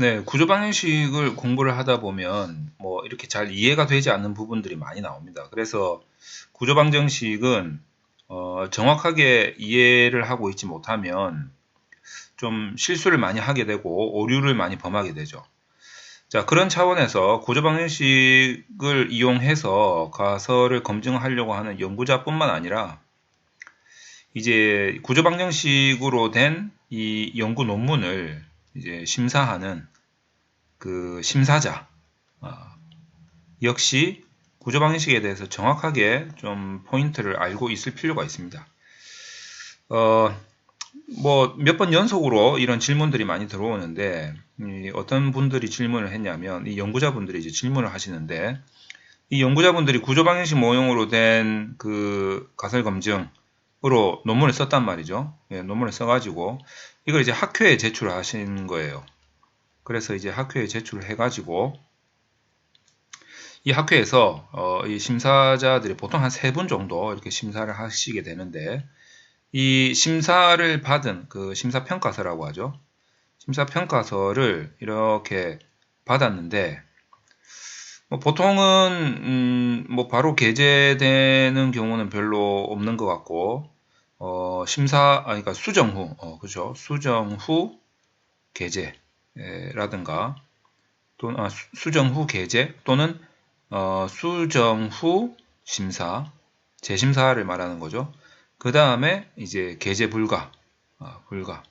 네, 구조 방정식을 공부를 하다 보면 뭐 이렇게 잘 이해가 되지 않는 부분들이 많이 나옵니다. 그래서 구조 방정식은 어, 정확하게 이해를 하고 있지 못하면 좀 실수를 많이 하게 되고 오류를 많이 범하게 되죠. 자, 그런 차원에서 구조 방정식을 이용해서 가설을 검증하려고 하는 연구자뿐만 아니라 이제 구조 방정식으로 된 이 연구 논문을 이제 심사하는 그 심사자 아, 역시 구조 방식에 대해서 정확하게 좀 포인트를 알고 있을 필요가 있습니다. 어, 뭐 몇 번 연속으로 이런 질문들이 많이 들어오는데 어떤 분들이 질문을 했냐면 이 연구자분들이 이제 질문을 하시는데 이 연구자분들이 구조 방정식 모형으로 된 그 가설 검증 으로 논문을 썼단 말이죠. 예, 논문을 써가지고 이걸 이제 학회에 제출하신 거예요. 그래서 이제 학회에 제출을 해가지고 이 학회에서 어, 이 심사자들이 보통 한 세 분 정도 이렇게 심사를 하시게 되는데 이 심사를 받은 그 심사평가서라고 하죠. 심사평가서를 이렇게 받았는데 뭐 보통은 음, 뭐 바로 게재되는 경우는 별로 없는 것 같고 어, 심사 아 그러니까 수정 후 어, 그죠 수정 후 게재라든가 또는 아, 수정 후 게재 또는 어, 수정 후 심사 재심사를 말하는 거죠. 그 다음에 이제 게재 불가 아, 불가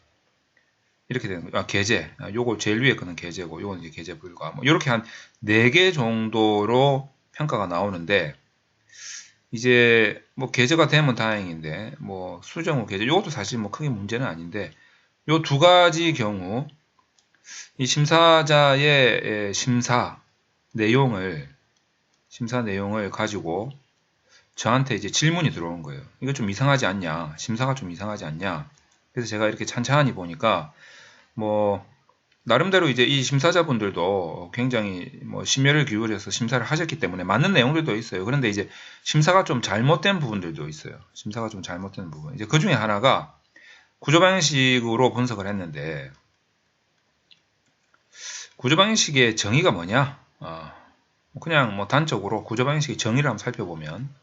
이렇게 되는 거죠. 아, 게재. 아, 요거 제일 위에 거는 게재고, 요건 이제 게재 불가. 뭐, 이렇게 한 4개 정도로 평가가 나오는데, 이제, 뭐, 게재가 되면 다행인데, 뭐, 수정 후 게재. 요것도 사실 뭐 크게 문제는 아닌데, 요 두 가지 경우, 이 심사자의 심사 내용을, 심사 내용을 가지고 저한테 이제 질문이 들어온 거예요. 이거 좀 이상하지 않냐? 심사가 좀 이상하지 않냐? 그래서 제가 이렇게 찬찬히 보니까 뭐 나름대로 이제 이 심사자분들도 굉장히 뭐 심혈을 기울여서 심사를 하셨기 때문에 맞는 내용들도 있어요. 그런데 이제 심사가 좀 잘못된 부분들도 있어요. 심사가 좀 잘못된 부분. 이제 그 중에 하나가 구조 방식으로 분석을 했는데 구조 방식의 정의가 뭐냐? 어, 그냥 뭐 단적으로 구조 방식의 정의를 한번 살펴보면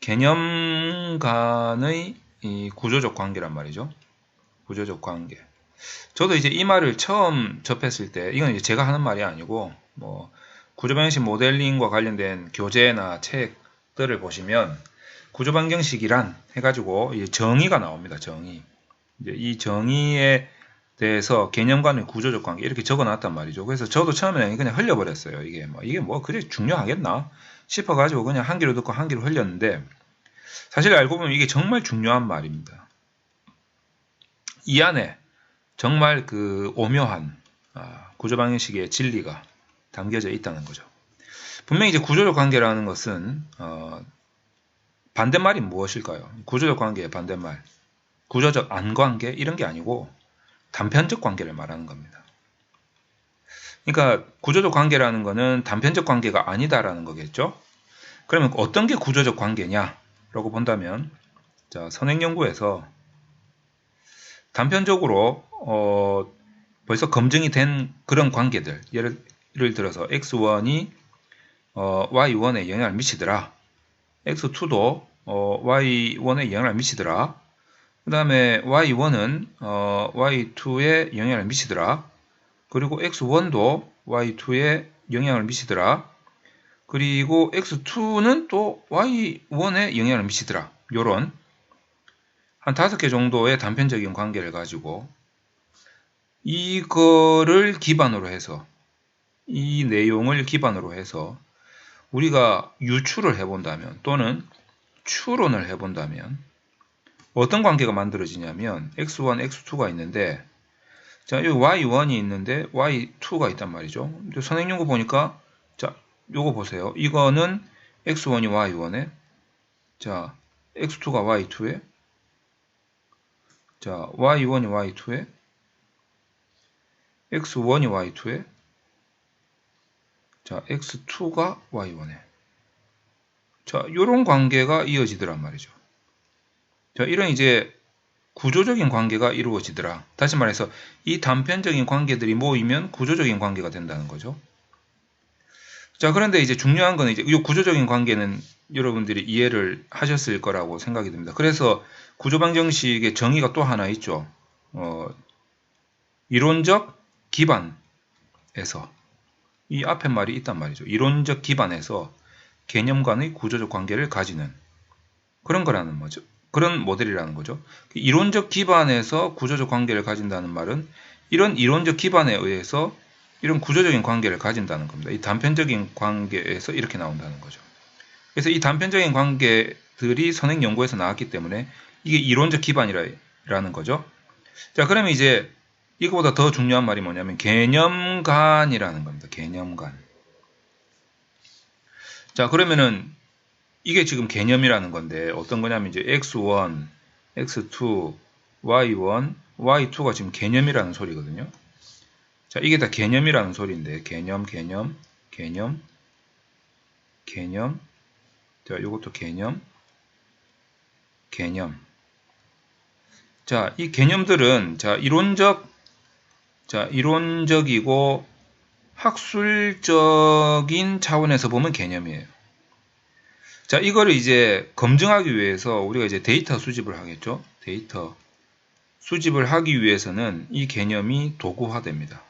개념 간의 이 구조적 관계란 말이죠. 구조적 관계. 저도 이제 이 말을 처음 접했을 때, 이건 이제 제가 하는 말이 아니고, 뭐, 구조방정식 모델링과 관련된 교재나 책들을 보시면, 구조방정식이란 해가지고, 정의가 나옵니다, 정의. 이제 이 정의에 대해서 개념 간의 구조적 관계, 이렇게 적어 놨단 말이죠. 그래서 저도 처음에 그냥 흘려버렸어요. 이게 뭐, 이게 뭐, 그래 중요하겠나? 싶어가지고 그냥 한 귀로 듣고 한 귀로 흘렸는데, 사실 알고 보면 이게 정말 중요한 말입니다. 이 안에 정말 그 오묘한 아, 구조 방식의 진리가 담겨져 있다는 거죠. 분명히 이제 구조적 관계라는 것은 어, 반대말이 무엇일까요? 구조적 관계의 반대말, 구조적 안관계 이런 게 아니고 단편적 관계를 말하는 겁니다. 그러니까 구조적 관계라는 것은 단편적 관계가 아니다라는 거겠죠. 그러면 어떤 게 구조적 관계냐 라고 본다면 자 선행 연구에서 단편적으로 어, 벌써 검증이 된 그런 관계들 예를, 예를 들어서 x1이 어, y1에 영향을 미치더라. X2도 어, y1에 영향을 미치더라. 그 다음에 y1은 어, y2에 영향을 미치더라. 그리고 x1도 y2에 영향을 미치더라 그리고 x2는 또 y1에 영향을 미치더라 요런 한 다섯 개 정도의 단편적인 관계를 가지고 이거를 기반으로 해서 이 내용을 기반으로 해서 우리가 유추를 해본다면 또는 추론을 해본다면 어떤 관계가 만들어지냐면 x1, x2가 있는데 자 여기 y1이 있는데 y2가 있단 말이죠. 선행연구 보니까 자 요거 보세요. 이거는 x1이 y1에 자 x2가 y2에 자, y1이 y2에 x1이 y2에 자, x2가 y1에 자, 요런 관계가 이어지더란 말이죠. 자, 이런 이제 구조적인 관계가 이루어지더라. 다시 말해서 이 단편적인 관계들이 모이면 구조적인 관계가 된다는 거죠. 자, 그런데 이제 중요한 건 이제 이 구조적인 관계는 여러분들이 이해를 하셨을 거라고 생각이 듭니다. 그래서 구조방정식의 정의가 또 하나 있죠. 어, 이론적 기반에서 이 앞에 말이 있단 말이죠. 이론적 기반에서 개념 간의 구조적 관계를 가지는 그런 거라는 거죠. 그런 모델이라는 거죠. 이론적 기반에서 구조적 관계를 가진다는 말은 이런 이론적 기반에 의해서 이런 구조적인 관계를 가진다는 겁니다. 이 단편적인 관계에서 이렇게 나온다는 거죠. 그래서 이 단편적인 관계들이 선행 연구에서 나왔기 때문에 이게 이론적 기반이라는 거죠. 자, 그러면 이제 이거보다 더 중요한 말이 뭐냐면 개념간이라는 겁니다. 개념간. 자, 그러면은 이게 지금 개념이라는 건데 어떤 거냐면 이제 x1, x2, y1, y2가 지금 개념이라는 소리거든요. 자, 이게 다 개념이라는 소리인데 개념, 개념, 개념, 개념. 자, 이것도 개념, 개념. 자, 이 개념들은 자, 이론적 자, 이론적이고 학술적인 차원에서 보면 개념이에요. 자, 이거를 이제 검증하기 위해서 우리가 이제 데이터 수집을 하겠죠. 데이터 수집을 하기 위해서는 이 개념이 도구화됩니다.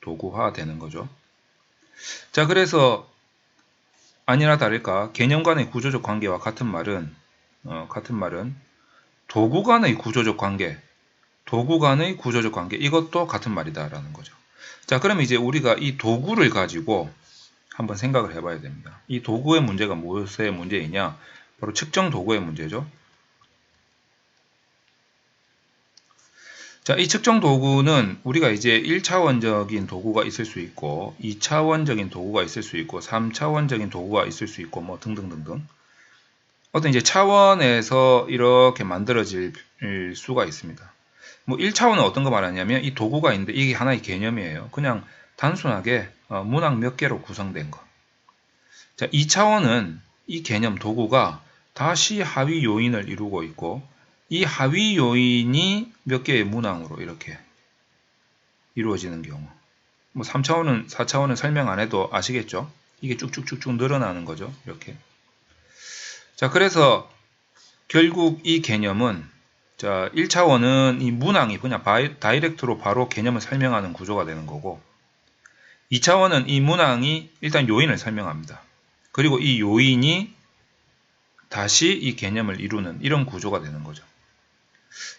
도구화 되는 거죠. 자, 그래서 아니나 다를까 개념 간의 구조적 관계와 같은 말은 어, 같은 말은 도구 간의 구조적 관계, 도구 간의 구조적 관계 이것도 같은 말이다라는 거죠. 자, 그러면 이제 우리가 이 도구를 가지고 한번 생각을 해봐야 됩니다. 이 도구의 문제가 무엇의 문제이냐? 바로 측정 도구의 문제죠. 자, 이 측정 도구는 우리가 이제 1차원적인 도구가 있을 수 있고, 2차원적인 도구가 있을 수 있고, 3차원적인 도구가 있을 수 있고, 뭐 등등등등. 어떤 이제 차원에서 이렇게 만들어질 수가 있습니다. 뭐 1차원은 어떤 거 말하냐면 이 도구가 있는데 이게 하나의 개념이에요. 그냥 단순하게 어, 문항 몇 개로 구성된 거. 자, 2차원은 이 개념 도구가 다시 하위 요인을 이루고 있고 이 하위 요인이 몇 개의 문항으로 이렇게 이루어지는 경우. 뭐 3차원은 4차원은 설명 안 해도 아시겠죠? 이게 쭉쭉쭉쭉 늘어나는 거죠. 이렇게. 자, 그래서 결국 이 개념은 자, 1차원은 이 문항이 그냥 바이, 다이렉트로 바로 개념을 설명하는 구조가 되는 거고 2차원은 이 문항이 일단 요인을 설명합니다. 그리고 이 요인이 다시 이 개념을 이루는 이런 구조가 되는 거죠.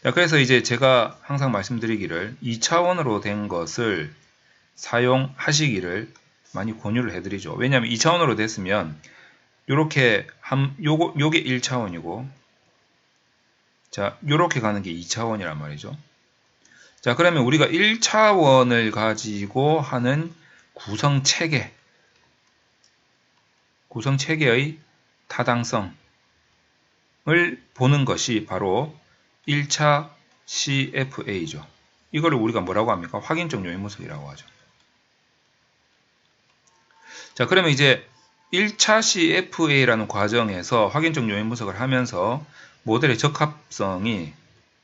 자, 그래서 이제 제가 항상 말씀드리기를 2차원으로 된 것을 사용하시기를 많이 권유를 해드리죠. 왜냐하면 2차원으로 됐으면 요렇게 한 요거 요게 1차원이고 자, 요렇게 가는 게 2차원이란 말이죠. 자, 그러면 우리가 1차원을 가지고 하는 구성 체계, 구성 체계의 타당성을 보는 것이 바로 1차 CFA죠. 이거를 우리가 뭐라고 합니까? 확인적 요인 분석이라고 하죠. 자, 그러면 이제 1차 CFA라는 과정에서 확인적 요인 분석을 하면서 모델의 적합성이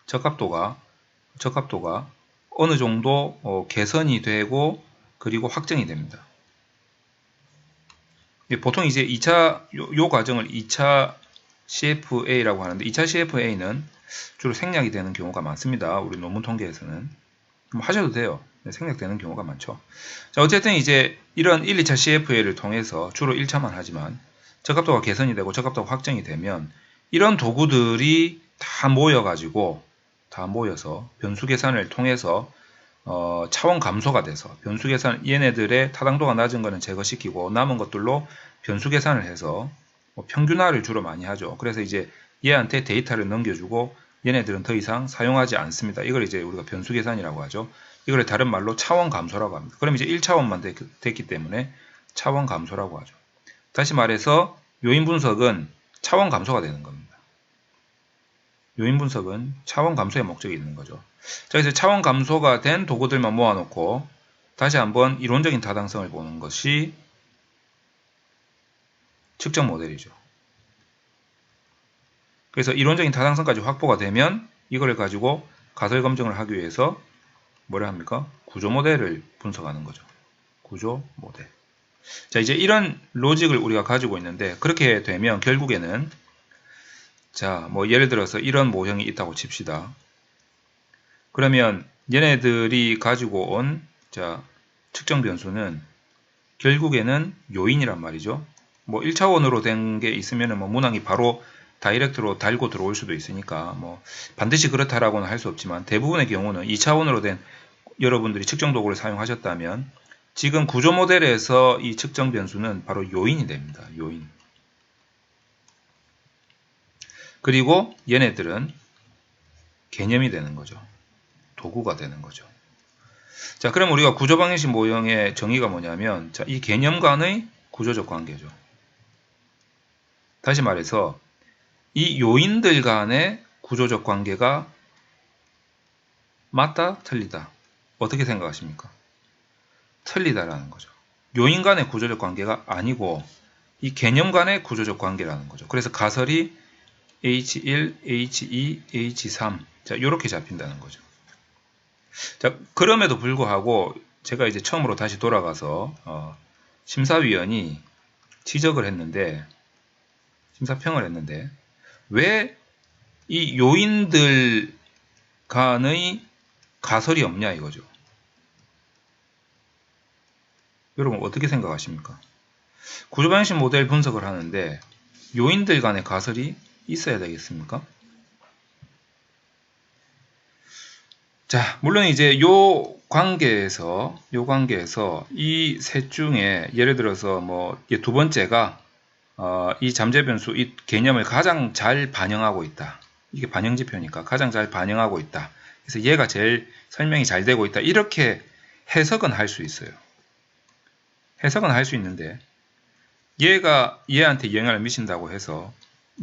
적합도가 적합도가 어느 정도 어, 개선이 되고 그리고 확정이 됩니다. 보통 이제 2차 요, 요 과정을 2차 CFA라고 하는데 2차 CFA는 주로 생략이 되는 경우가 많습니다. 우리 논문 통계에서는 뭐 하셔도 돼요. 네, 생략되는 경우가 많죠. 자, 어쨌든 이제 이런 1, 2차 CFA를 통해서 주로 1차만 하지만 적합도가 개선이 되고 적합도가 확정이 되면 이런 도구들이 다 모여가지고 다 모여서 변수 계산을 통해서 어, 차원 감소가 돼서 변수 계산 얘네들의 타당도가 낮은 거는 제거시키고 남은 것들로 변수 계산을 해서 뭐 평균화를 주로 많이 하죠. 그래서 이제 얘한테 데이터를 넘겨주고 얘네들은 더 이상 사용하지 않습니다. 이걸 이제 우리가 변수 계산이라고 하죠. 이걸 다른 말로 차원 감소라고 합니다. 그럼 이제 1차원만 됐기 때문에 차원 감소라고 하죠. 다시 말해서 요인 분석은 차원 감소가 되는 겁니다. 요인 분석은 차원 감소의 목적이 있는 거죠. 자, 그래서 차원 감소가 된 도구들만 모아놓고 다시 한번 이론적인 타당성을 보는 것이 측정 모델이죠. 그래서 이론적인 타당성까지 확보가 되면 이걸 가지고 가설 검증을 하기 위해서 뭐라 합니까? 구조 모델을 분석하는 거죠. 구조 모델. 자, 이제 이런 로직을 우리가 가지고 있는데 그렇게 되면 결국에는 자, 뭐 예를 들어서 이런 모형이 있다고 칩시다. 그러면 얘네들이 가지고 온 자, 측정 변수는 결국에는 요인이란 말이죠. 뭐 1차원으로 된 게 있으면은 뭐 문항이 바로 다이렉트로 달고 들어올 수도 있으니까 뭐 반드시 그렇다라고는 할 수 없지만 대부분의 경우는 2차원으로 된 여러분들이 측정 도구를 사용하셨다면 지금 구조 모델에서 이 측정 변수는 바로 요인이 됩니다. 요인. 그리고 얘네들은 개념이 되는 거죠. 도구가 되는 거죠. 자, 그럼 우리가 구조 방정식 모형의 정의가 뭐냐면 자, 이 개념 간의 구조적 관계죠. 다시 말해서 이 요인들 간의 구조적 관계가 맞다, 틀리다. 어떻게 생각하십니까? 틀리다라는 거죠. 요인 간의 구조적 관계가 아니고 이 개념 간의 구조적 관계라는 거죠. 그래서 가설이 H1, H2, H3 자, 이렇게 잡힌다는 거죠. 자, 그럼에도 불구하고 제가 이제 처음으로 다시 돌아가서 어, 심사위원이 지적을 했는데 심사평을 했는데 왜 이 요인들 간의 가설이 없냐 이거죠. 여러분 어떻게 생각하십니까? 구조방식 모델 분석을 하는데 요인들 간의 가설이 있어야 되겠습니까? 자, 물론 이제 요 관계에서 요 관계에서 이 셋 중에 예를 들어서 뭐 두 번째가 어, 이 잠재 변수 이 개념을 가장 잘 반영하고 있다. 이게 반영 지표니까 가장 잘 반영하고 있다. 그래서 얘가 제일 설명이 잘 되고 있다. 이렇게 해석은 할 수 있어요. 해석은 할 수 있는데 얘가 얘한테 영향을 미친다고 해서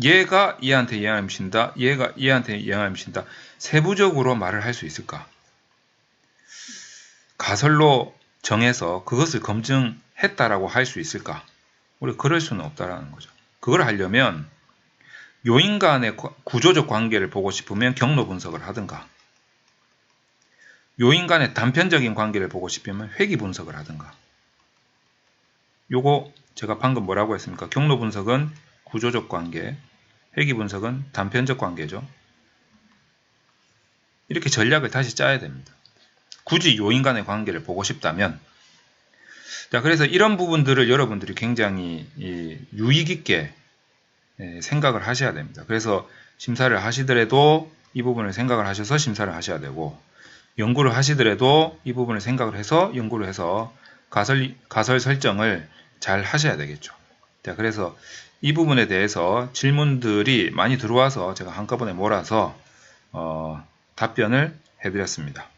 얘가 얘한테 영향을 미친다. 얘가 얘한테 영향을 미친다. 세부적으로 말을 할 수 있을까? 가설로 정해서 그것을 검증했다라고 할 수 있을까? 우리 그럴 수는 없다라는 거죠. 그걸 하려면 요인 간의 구조적 관계를 보고 싶으면 경로 분석을 하든가 요인 간의 단편적인 관계를 보고 싶으면 회귀 분석을 하든가 요거 제가 방금 뭐라고 했습니까? 경로 분석은 구조적 관계, 회귀 분석은 단편적 관계죠. 이렇게 전략을 다시 짜야 됩니다. 굳이 요인 간의 관계를 보고 싶다면 자 그래서 이런 부분들을 여러분들이 굉장히 유익 있게 예, 생각을 하셔야 됩니다. 그래서 심사를 하시더라도 이 부분을 생각을 하셔서 심사를 하셔야 되고 연구를 하시더라도 이 부분을 생각을 해서 연구를 해서 가설, 가설 설정을 잘 하셔야 되겠죠. 자, 그래서 이 부분에 대해서 질문들이 많이 들어와서 제가 한꺼번에 몰아서 어, 답변을 해드렸습니다.